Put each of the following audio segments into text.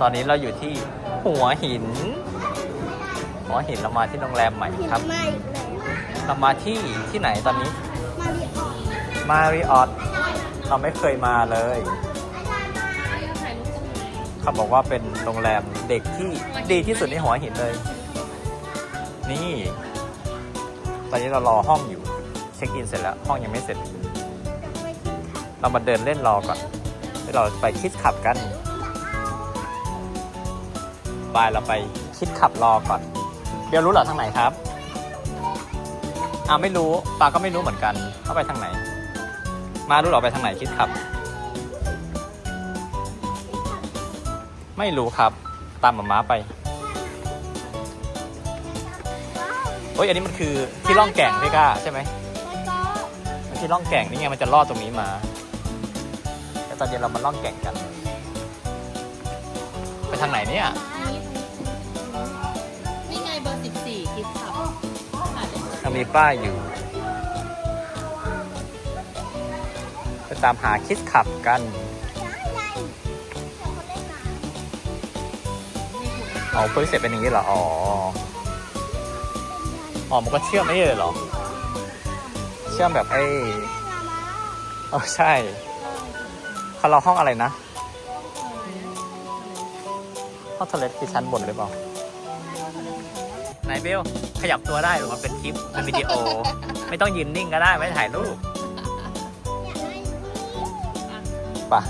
ตอนนี้เราอยู่ที่หัวหิน หัวหินเรามาที่โรงแรมใหม่เห็นครับ มาอีกแล้วเรามาที่ที่ไหนตอนนี้ มาริออตมาริออตเราไม่เคยมาเลย เขาบอกว่าเป็นโรงแรมเด็กที่ดีที่สุดในหัวหินเลย นี่ ตอนนี้เรารอห้องอยู่ เช็คอินเสร็จแล้ว ห้องยังไม่เสร็จ เรามาเดินเล่นรอก่อนแล้วเราไปคิดขับกัน ไปเราไปคิดขับรอก่อน เดี๋ยวรู้เหรอทางไหนครับอ่าไม่รู้ปาก็ไม่รู้เหมือนกัน เข้าไปทางไหน มารู้เหรอไปทางไหนคิดขับ ไม่รู้ครับ ตามหมาม้าไปโอ้ยอันนี้มันคือที่ล่องแก่งพี่ก้าใช่ไหมแล้วก็มันที่ล่องแก่งนี่ไงมันจะลอดตรงนี้มาแต่ตอนเย็นเรามาล่องแก่งกัน ไปทางไหนเนี่ย นี่ไงเบอร์14คิดขับอะเดี๋ยวยังมีป้ายอยู่ ไปตามหาคิดขับกันอ๋อเพิ่งเสร็จเป็นอย่างนี้เหรอ อ๋อ อ๋อ มันก็เชื่อมไม่เลยเหรอ เชื่อมแบบไอ้อ๋อใช่เขาเราห้องอะไรนะ ห้องทะเลคือชั้นบนหรือเปล่าไหนเบลขยับตัวได้หรือว่าเป็นคลิปเป็นวิดีโอ ไม่ต้องยืนนิ่งก็ได้ไม่ถ่ายรูปไปะ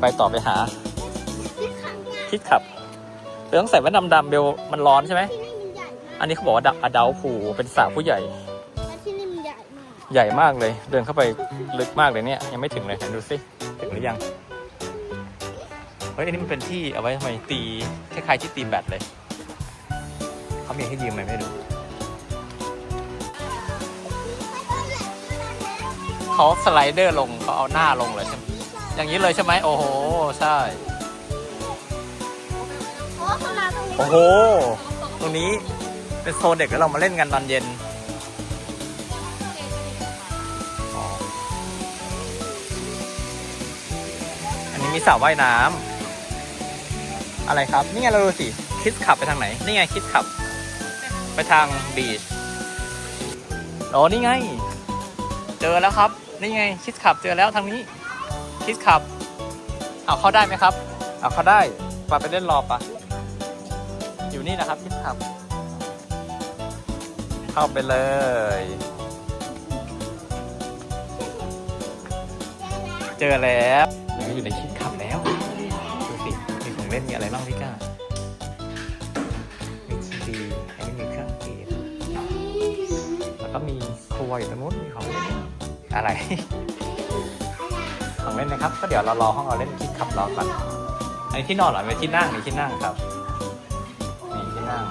ไปต่อไปหาคิดขับเดี๋ยวต้องใส่แว่นดำๆเบลมันร้อนใช่ไหมที่นี่มันใหญ่มากอันนี้เขาบอกว่าอดัลพูเป็นสระผู้ใหญ่และที่นี่มันใหญ่มากใหญ่มากเลย เดินเข้าไปลึกมากเลยเนี่ย ยังไม่ถึงเลยไหนดูสิ ถึงหรือยังเฮ้ยอันนี้มันเป็นที่เอาไว้ทำไมตีคล้ายๆที่ตีแบตเลยเขามีให้ยืมไหมไม่รู้เขาสไลเดอร์ลงเขาเอาหน้าลงเลยใช่ไหมอย่างนี้เลยใช่ไหมโอ้โหใช่โอ้เข้ามาตรงนี้โอ้โห ตรงนี้เป็นโซนเด็กแล้วเรามาเล่นกันตอนเย็นอ๋ออันนี้มีสระว่ายน้ำ อะไรครับ นี่ไงเราดูสิคิดขับไปทางไหน นี่ไงคิดขับ ไปทางบีชโอ้นี่ไง เจอแล้วครับ นี่ไงคิดขับเจอแล้วทางนี้คิดขับ เอาเข้าได้ไหมครับ เอาเข้าได้ปาไปเล่นรอปะอยู่นี่นะครับคิดขับ เข้าไปเลยเจอแล้วอยู่ในคิดขับ ล่นมีอะไรบ้างพี่ก้ามีทีวีอันนี้มีเครื่องเกมแล้วก็มีครัวอยู่ตรงนู้นมีของเล่นอะไร ของเล่นนะครับ ก็เดี๋ยวเรารอห้องเราเล่นคิดขับรอก่อนอันนี้ที่นอนเหรอไม่ที่นั่งนี่ที่นั่งครับนี่ที่นั่ง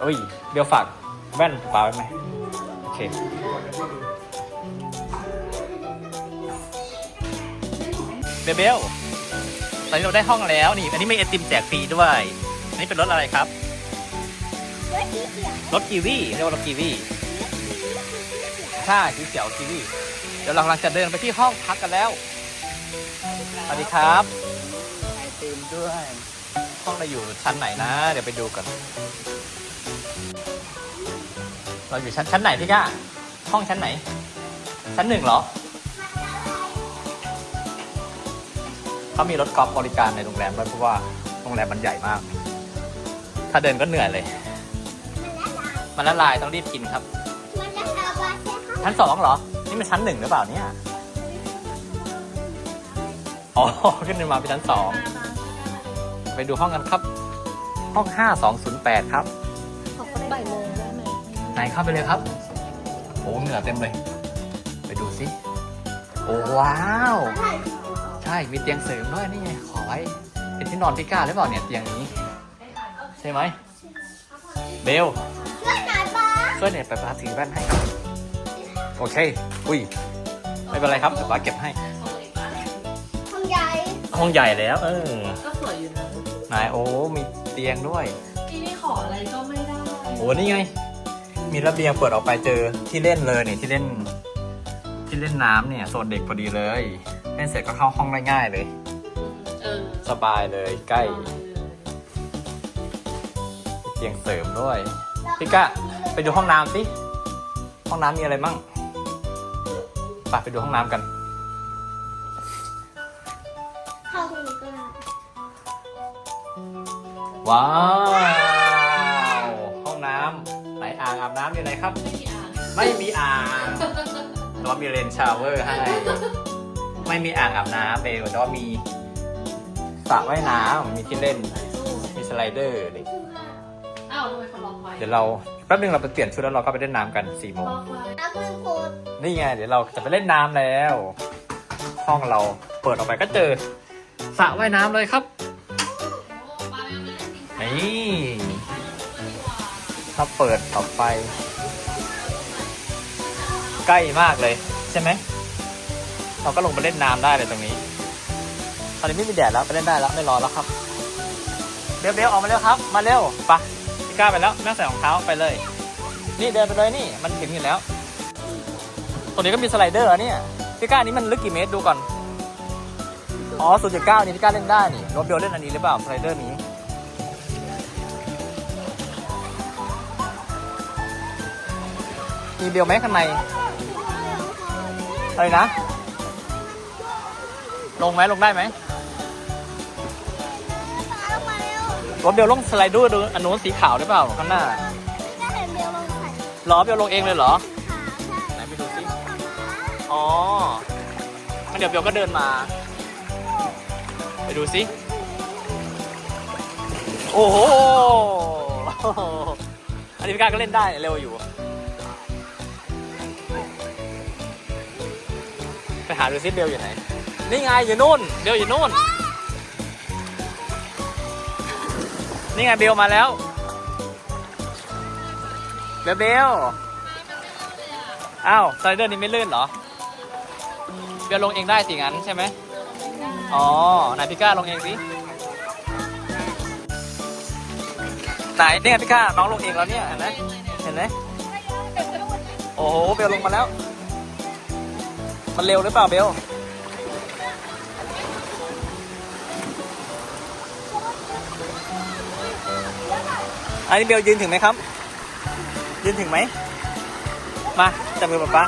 เอ้ยเดี๋ยวฝากแว่นปาไว้ไหมโอเค เบเบลตอนนี้เราได้ห้องแล้วนี่ อันนี้มีไอติมแจกฟรีด้วย อันนี้เป็นรถอะไรครับเฮ้ยสีเขียวรถกีวีเรียกว่ารถกีวีใช่สีเขียวกีวีเดี๋ยวเรากำลังจะเดินไปที่ห้องพักกันแล้ว สวัสดีครับไอติมด้วย ห้องเราอยู่ชั้นไหนนะ เดี๋ยวไปดูกัน เราอยู่ชั้นชั้นไหนพี่ก้าห้องชั้นไหน ชั้นหนึ่งเหรอ เขามีรถกอล์ฟบริการในโรงแรมด้วยเพราะว่าโรงแรมมันใหญ่มาก ถ้าเดินก็เหนื่อยเลย มันละลายต้องรีบกินครับ มันจะตาบาใช่ไหมชั้นสองเหรอ นี่มันชั้นหนึ่งหรือเปล่าเนี่ย อ๋อ ขึ้นมาเป็นชั้นสอง ไปดูห้องกันครับ ห้องห้าสองศูนย์แปดครับ ขอคนบ่ายโมงได้ไหมไหนเข้าไปเลยครับโอ้เหงื่อเต็มเลย ไปดูสิ โอ้ว้าวใช่มีเตียงเสริมด้วยนี่ไงขอไว้เป็นที่นอนพี่ก้าหรือเปล่าเนี่ยเตียงนี้ ใช่ไหมเบลเพื่อนหนาบาช่วยเนี่ยไปปาถือแว่นให้ครับ โอเค อุ้ยไม่เป็นไรครับเดี๋ยวป้าเก็บให้ทำใหญ่ห้องใหญ่แล้ว เออก็สวยอยู่นะไหนโอ้มีเตียงด้วยที่นี่ขออะไรก็ไม่ได้โอ้นี่ไง มีระเบียงเปิดออกไปเจอที่เล่นเลยเนี่ยที่เล่น ที่เล่นน้ำเนี่ยโซนเด็กพอดีเลยเเล่นเสร็จก็เข้าห้องได้ง่ายเลย เออสบายเลยใกล้เตียงเสริมด้วยพี่ก้าไปดูห้องน้ำสิห้องน้ำมีอะไรมั่งไปไปดูห้องน้ำกันเข้าตรงนี้ก็ได้ว้าวห้องน้ำไหนอ่างอาบน้ำอยู่ไหนครับไม่มีอ่านไม่มีอ่างแต่ว่ามีเลนชาวเวอร์ให้ ไม่มีอ่างอาบน้ำเบลแต่ว่ามีสระว่ายน้ำมีที่เล่นใส่ตู้มีสไลเดอร์ดิอ้าวทำไมเขาล็อกไว้เดี๋ยวเราแป๊บนึงเราไปเปลี่ยนชุดแล้วเราก็ไปเล่นน้ำกันสี่โมงล็อกไว้น้ำมันโคตรนี่ไง เดี๋ยวเราจะไปเล่นน้ำแล้ว ห้องเราเปิดออกไปก็เจอสระว่ายน้ำเลยครับ โอ้ปลายังไม่ได้กินข้าวนี่ ถ้าเปิดออกไป ใกล้มากเลย ใช่ไหม เราก็ลงไปเล่นน้ำได้เลยตรงนี้ ตอนนี้ไม่มีแดดแล้วไปเล่นได้แล้วไม่ร้อนแล้วครับเบลเบลออกมาเร็วครับ มาเร็วไปะพี่ก้าไปแล้วแม่ใส่รองเท้าไปเลย นี่เดินไปเลยนี่มันถึงอยู่แล้ว ตรงนี้ก็มีสไลเดอร์เนี่ยพี่ก้านี้มันลึกกี่เมตรดูก่อน อ๋อ0.9นี่พี่ก้าเล่นได้นี่รถเบลเล่นอันนี้หรือเปล่าสไลเดอร์นี้มีเบลไหมข้างในอะไรนะ ลงไหมลงได้ไหมลงมาเร็วรถเบลลงสไลเดอร์ดูอันนู้นสีขาวหรือเปล่าข้างหน้าก็เห็นเบลลงใส่ล้อเบลลงเองเลยเหรอ ขาใช่ไหนไปดูสิทำมาอ๋องั้นเดี๋ยวเบลก็เดินมา ไปดูสิ โอ้โห อันนี้พี่การก็เล่นได้เร็วอยู่ ไปหาดูซิเบลอยู่ไหน นี่ไงอยู่นู่นเบลอยู่นู่น นี่ไงเบลมาแล้ว เบลเบลอ้าวสไลเดอร์นี้ไม่ลื่นเหรอ เบลลงเองได้สิงั้นใช่ไหมอ๋อไหนพี่ก้าลงเองสิไหนเนี่ยพี่ก้าน้องลงเองแล้วเนี่ยเห็นไหมเห็นไหมโอ้โหเบลลงมาแล้ว มันเร็วหรือเปล่าเบล อันนี้เบลยืนถึงไหมครับ ยืนถึงไหม มาจับมือป๊าป๊า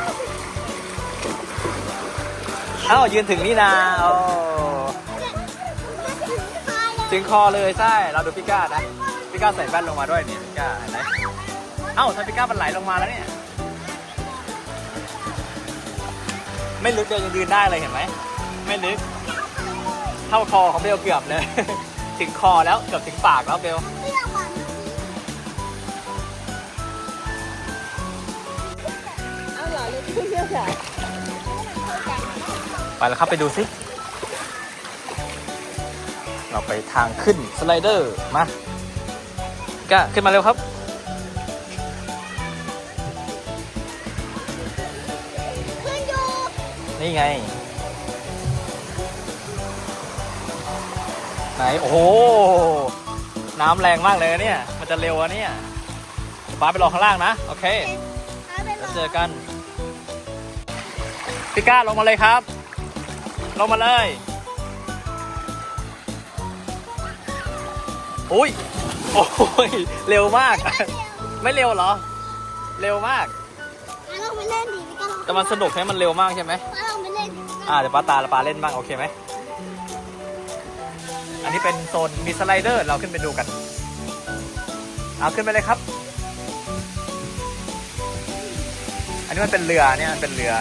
เอ้ายืนถึงนี่นาโอ้ถึงคอเลยใช่ เราดูพิก้านะพิก้าใส่แว่นลงมาด้วยนี่พิก้าเห็นไหมเอ้าถ้าพิก้ามันไหลลงมาแล้วเนี่ย ไม่ลึกเลยยังยืนได้เลยเห็นไหม ไม่ลึก เท่าคอของเบลเกือบเลย ถึงคอแล้วเกือบถึงปากแล้วเบล ไปแล้วครับไปดูสิเราไปทางขึ้นสไลเดอร์มาก้าขึ้นมาเร็วครับ ขึ้นอยู่นี่ไง ไหน โอ้โห น้ำแรงมากเลยนะเนี่ย มันจะเร็วอะเนี่ยป้าไปรอข้างล่างนะ โอเคเอาไปแล้วรเจออกัน พี่ก้าลงมาเลยครับ ลงมาเลยอุ้ยโอ้ยเร็วมาก ไม่เร็วเหรอ เร็วมากงั้นเราไปเล่นดิพี่ก็ลองแต่มันสนุกใช่ไหมมันเร็วมากใช่ไหมงั้นเราไปเล่นดิอ่าเดี๋ยวป้าตาและป้าเล่นบ้างโอเคไหมอันนี้เป็นโซนมีสไลเดอร์เราขึ้นไปดูกัน เอาขึ้นไปเลยครับ อันนี้มันเป็นเรือเนี่ยมันเป็นเรือ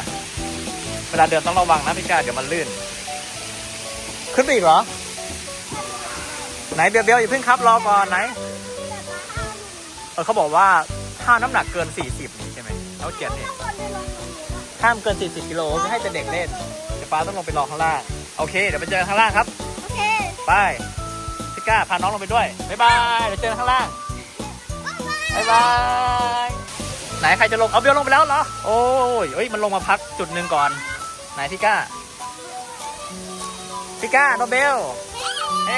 เวลาเดินต้องระวังนะพี่กาเดี๋ยวมันลื่น ขึ้นไปอีกเหรอ ไหนเบลเบลอย่าเพิ่งครับรอก่อนไหนเออเขาบอกว่าถ้าน้ำหนักเกิน 40นี่ใช่ไหมเขาเขียนนี่ห้ามเกิน 40กิโลไม่ให้เป็นเด็กเล่นเดี๋ยวป้าต้องลงไปรอข้างล่าง โอเค เดี๋ยวไปเจอกันข้างล่างครับ โอเคไปพี่ก้าพาน้องลงไปด้วยบ๊ายบายเดี๋ยวเจอกันข้างล่างบ๊ายบายไหนใครจะลงเอาเบลลงไปแล้วเหรอโอ้ยเอ้ยมันลงมาพักจุดหนึ่งก่อน ไหนพี่ก้า พี่ก้าโนเบล เอ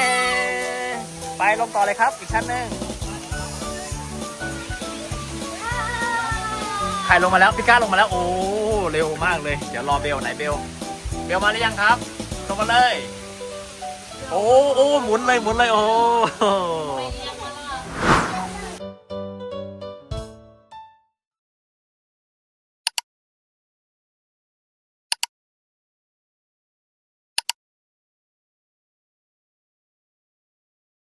ไปลงต่อเลยครับ อีกชั้นหนึ่งใครลงมาแล้ว พี่ก้าลงมาแล้ว โอ้ เร็วมากเลย เดี๋ยวรอเบลไหนเบล เบลมาหรือยังครับ ลงมาเลย โอ้โอ้หมุนเลย หมุนเลย โอ้